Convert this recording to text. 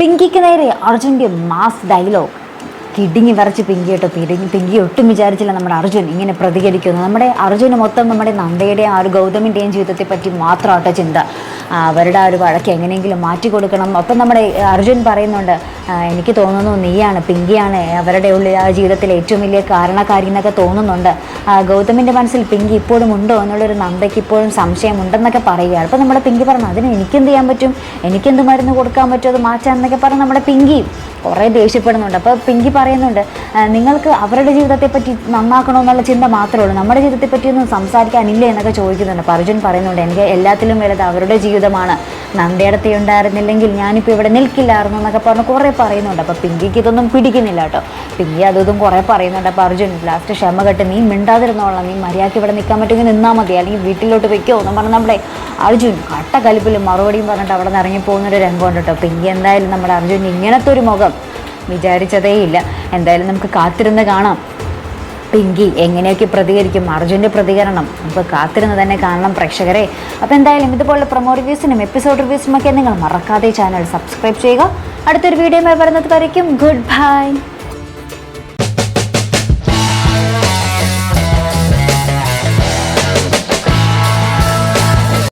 പിങ്കിക്ക് നേരെ അർജുന്റെ mass dialogue കിടിങ്ങി വരച്ച് പിങ്കി പിടുങ്ങി പിങ്കി ഒട്ടും വിചാരിച്ചില്ല നമ്മുടെ അർജുൻ ഇങ്ങനെ പ്രതികരിക്കുന്നു. നമ്മുടെ അർജുന് മൊത്തം നമ്മുടെ നന്ദയുടെയും ആ ഒരു ഗൗതമിന്റെയും ജീവിതത്തെ പറ്റി മാത്രമാട്ടോ ചിന്ത. അവരുടെ ആ ഒരു വഴക്ക് എങ്ങനെയെങ്കിലും മാറ്റി കൊടുക്കണം അപ്പം നമ്മുടെ അർജുൻ പറയുന്നുണ്ട് എനിക്ക് തോന്നുന്നു നീയാണ് പിങ്കിയാണ്. അവരുടെ ഉള്ളിൽ ആ ജീവിതത്തിലെ ഏറ്റവും വലിയ കാരണക്കാരി എന്നൊക്കെ തോന്നുന്നുണ്ട്. ഗൗതമിന്റെ മനസ്സിൽ പിങ്കി ഇപ്പോഴും ഉണ്ടോ എന്നുള്ളൊരു നന്ദയ്ക്ക് ഇപ്പോഴും സംശയമുണ്ടെന്നൊക്കെ പറയുകയാണ്. അപ്പോൾ നമ്മുടെ പിങ്കി പറഞ്ഞു അതിന് എനിക്കെന്ത് ചെയ്യാൻ പറ്റും? എനിക്കെന്ത് മരുന്ന് കൊടുക്കാൻ പറ്റും? അത് മാറ്റാം എന്നൊക്കെ പറഞ്ഞ് നമ്മുടെ പിങ്കി കുറേ ദേഷ്യപ്പെടുന്നുണ്ട്. അപ്പോൾ പിങ്കി പറയുന്നുണ്ട് നിങ്ങൾക്ക് അവരുടെ ജീവിതത്തെ പറ്റി നന്നാക്കണമെന്നുള്ള ചിന്ത മാത്രമേ ഉള്ളൂ. നമ്മുടെ ജീവിതത്തെ പറ്റിയൊന്നും സംസാരിക്കാനില്ല എന്നൊക്കെ ചോദിക്കുന്നുണ്ട്. അപ്പോൾ അർജുൻ പറയുന്നുണ്ട് എനിക്ക് എല്ലാത്തിലും വലുത് അവരുടെ ജീവിതമാണ്. നന്ദയുടെ ഉണ്ടായിരുന്നില്ലെങ്കിൽ ഞാനിപ്പോൾ ഇവിടെ നിൽക്കില്ലായിരുന്നു എന്നൊക്കെ പറഞ്ഞ് കുറേ പറയുന്നുണ്ട്. അപ്പോൾ പിങ്കിക്ക് ഇതൊന്നും പിടിക്കുന്നില്ല കേട്ടോ. പിങ്കി അതും കുറേ പറയുന്നുണ്ട്. അപ്പോൾ അർജുൻ ലാസ്റ്റ് ക്ഷമ കെട്ട് നീ മിണ്ടാതിരുന്നോളാം. നീ മര്യാദയ്ക്ക് ഇവിടെ നിൽക്കാൻ പറ്റുമെങ്കിൽ നിന്നാൽ മതി. അല്ലെങ്കിൽ വീട്ടിലോട്ട് വെക്കോ എന്ന് പറഞ്ഞ് നമ്മുടെ അർജുൻ കട്ട കലിപ്പിലും മറുപടിയും പറഞ്ഞിട്ട് അവിടെ നിന്ന് ഇറങ്ങി പോകുന്നൊരു രംഗമുണ്ട് കേട്ടോ. പിങ്കി എന്തായാലും നമ്മുടെ അർജുൻ ഇങ്ങനത്തെ ഒരു മുഖം വിചാരിച്ചതേയില്ല. എന്തായാലും നമുക്ക് കാത്തിരുന്ന് കാണാം. പിങ്കി എങ്ങനെയൊക്കെ പ്രതികരിക്കും? അർജുന്റെ പ്രതികരണം. നമുക്ക് കാത്തിരുന്ന് തന്നെ കാണണം പ്രേക്ഷകരെ. അപ്പോൾ എന്തായാലും ഇതുപോലുള്ള പ്രൊമോ റിവ്യൂസിനും എപ്പിസോഡ് റിവ്യൂസിനും ഒക്കെ നിങ്ങൾ മറക്കാതെ ചാനൽ സബ്സ്ക്രൈബ് ചെയ്യുക. അടുത്തൊരു വീഡിയോ വരുന്നത് വരയ്ക്കും. Good bye